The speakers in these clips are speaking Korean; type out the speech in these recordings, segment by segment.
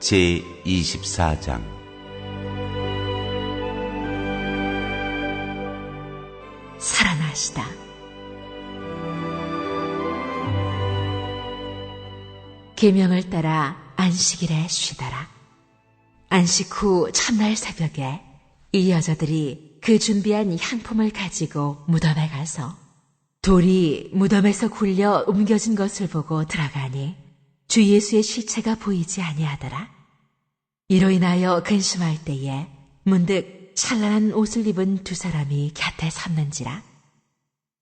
제 24장 살아나시다. 계명을 따라 안식일에 쉬더라. 안식 후 첫날 새벽에 이 여자들이 그 준비한 향품을 가지고 무덤에 가서 돌이 무덤에서 굴려 옮겨진 것을 보고 들어가니 주 예수의 시체가 보이지 아니하더라. 이로 인하여 근심할 때에 문득 찬란한 옷을 입은 두 사람이 곁에 섰는지라.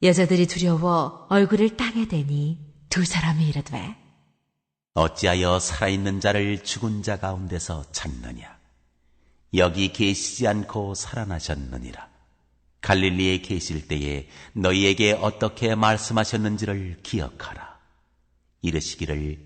여자들이 두려워 얼굴을 땅에 대니 두 사람이 이르되 어찌하여 살아있는 자를 죽은 자 가운데서 찾느냐 여기 계시지 않고 살아나셨느니라 갈릴리에 계실 때에 너희에게 어떻게 말씀하셨는지를 기억하라 이르시기를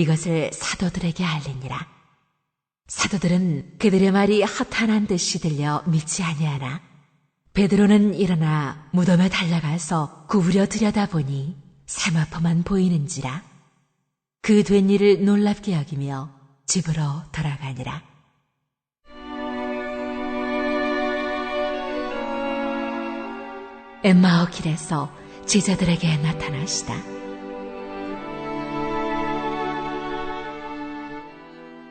이것을 사도들에게 알리니라 사도들은 그들의 말이 허탄한 듯이 들려 믿지 아니하나 베드로는 일어나 무덤에 달려가서 구부려 들여다보니 세마포만 보이는지라 그 된 일을 놀랍게 여기며 집으로 돌아가니라. 엠마오 길에서 제자들에게 나타나시다.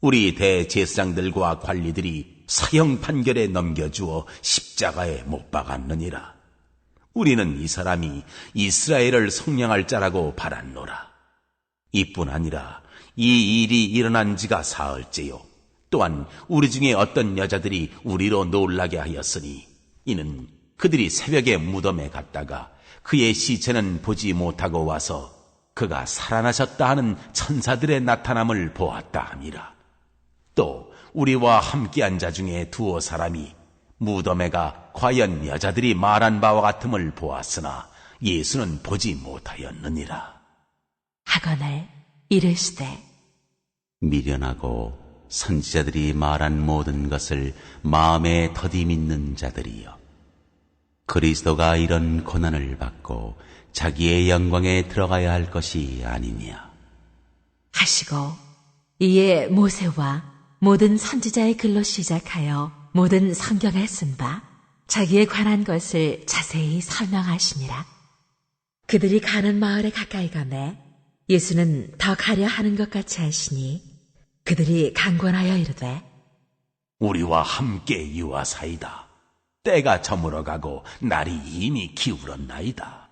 우리 대제사장들과 관리들이 사형 판결에 넘겨주어 십자가에 못 박았느니라. 우리는 이 사람이 이스라엘을 성령할 자라고 바랐노라. 이뿐 아니라 이 일이 일어난 지가 사흘째요. 또한 우리 중에 어떤 여자들이 우리로 놀라게 하였으니 이는 그들이 새벽에 무덤에 갔다가 그의 시체는 보지 못하고 와서 그가 살아나셨다 하는 천사들의 나타남을 보았다 함이라. 또 우리와 함께한 자 중에 두어 사람이 무덤에 가 과연 여자들이 말한 바와 같음을 보았으나 예수는 보지 못하였느니라. 하거늘 이르시되 미련하고 선지자들이 말한 모든 것을 마음에 더디 믿는 자들이여. 그리스도가 이런 고난을 받고 자기의 영광에 들어가야 할 것이 아니냐. 하시고 이에 모세와 모든 선지자의 글로 시작하여 모든 성경에 쓴 바 자기에 관한 것을 자세히 설명하시니라. 그들이 가는 마을에 가까이 가매 예수는 더 가려 하는 것 같이 하시니 그들이 강권하여 이르되 우리와 함께 유하사이다. 때가 저물어 가고 날이 이미 기울었나이다.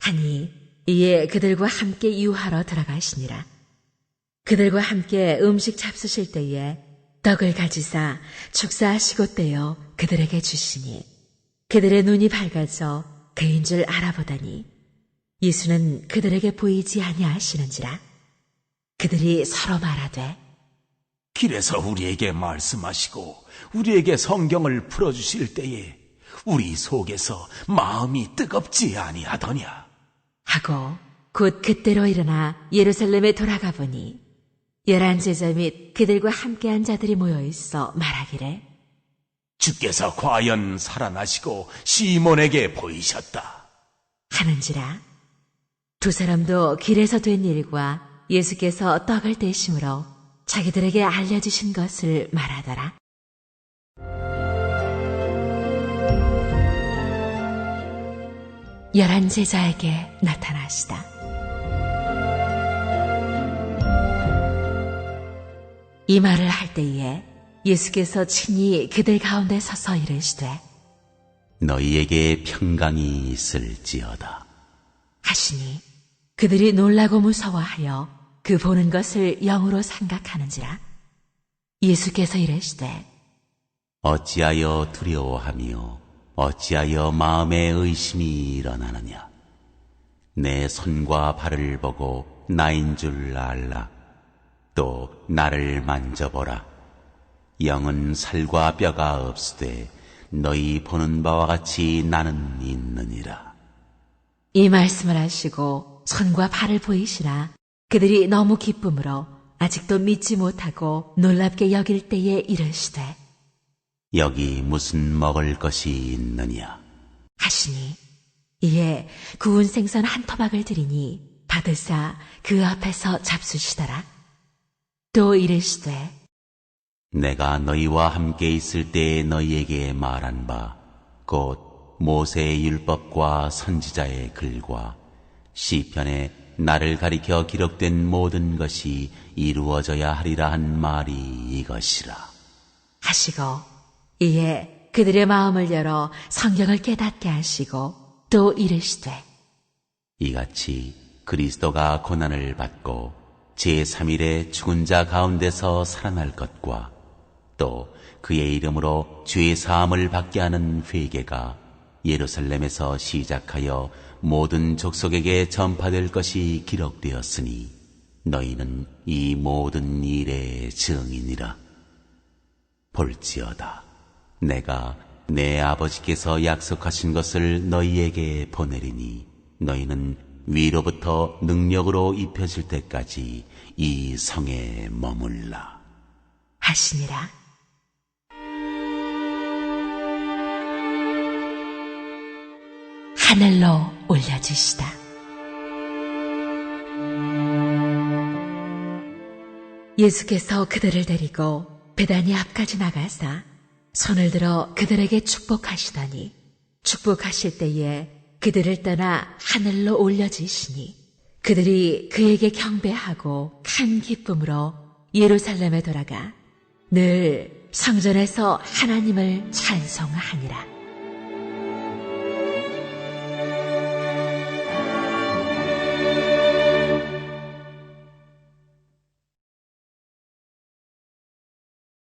하니 이에 그들과 함께 유하러 들어가시니라. 그들과 함께 음식 잡수실 때에 떡을 가지사 축사하시고 떼어 그들에게 주시니 그들의 눈이 밝아져 그인 줄 알아보다니 예수는 그들에게 보이지 아니하시는지라 그들이 서로 말하되 길에서 우리에게 말씀하시고 우리에게 성경을 풀어 주실 때에 우리 속에서 마음이 뜨겁지 아니하더냐. 하고 곧 그때로 일어나 예루살렘에 돌아가 보니 열한 제자 및 그들과 함께한 자들이 모여 있어 말하기를 주께서 과연 살아나시고 시몬에게 보이셨다. 하는지라. 두 사람도 길에서 된 일과 예수께서 떡을 떼심으로 자기들에게 알려주신 것을 말하더라. 열한 제자에게 나타나시다. 이 말을 할 때에 예수께서 친히 그들 가운데 서서 이르시되 너희에게 평강이 있을지어다. 하시니 그들이 놀라고 무서워하여 그 보는 것을 영으로 생각하는지라 예수께서 이르시되 어찌하여 두려워하며 어찌하여 마음에 의심이 일어나느냐? 내 손과 발을 보고 나인 줄 알라. 또 나를 만져보라. 영은 살과 뼈가 없으되 너희 보는 바와 같이 나는 있느니라. 이 말씀을 하시고 손과 발을 보이시나 그들이 너무 기쁨으로 아직도 믿지 못하고 놀랍게 여길 때에 이르시되 여기 무슨 먹을 것이 있느냐? 하시니 이에 구운 생선 한 토막을 드리니 받으사 그 앞에서 잡수시더라 또 이르시되 내가 너희와 함께 있을 때에 너희에게 말한 바, 곧 모세의 율법과 선지자의 글과 시편에 나를 가리켜 기록된 모든 것이 이루어져야 하리라 한 말이 이것이라. 하시고 이에 그들의 마음을 열어 성경을 깨닫게 하시고 또 이르시되 이같이 그리스도가 고난을 받고 제3일에 죽은 자 가운데서 살아날 것과 또 그의 이름으로 죄 사함을 받게 하는 회개가 예루살렘에서 시작하여 모든 족속에게 전파될 것이 기록되었으니 너희는 이 모든 일의 증인이라. 볼지어다. 내가 내 아버지께서 약속하신 것을 너희에게 보내리니 너희는 위로부터 능력으로 입혀질 때까지 이 성에 머물라. 하시니라 하늘로 올려주시다 예수께서 그들을 데리고 베다니 앞까지 나가사 손을 들어 그들에게 축복하시더니 축복하실 때에 그들을 떠나 하늘로 올려지시니 그들이 그에게 경배하고 큰 기쁨으로 예루살렘에 돌아가 늘 성전에서 하나님을 찬송하니라.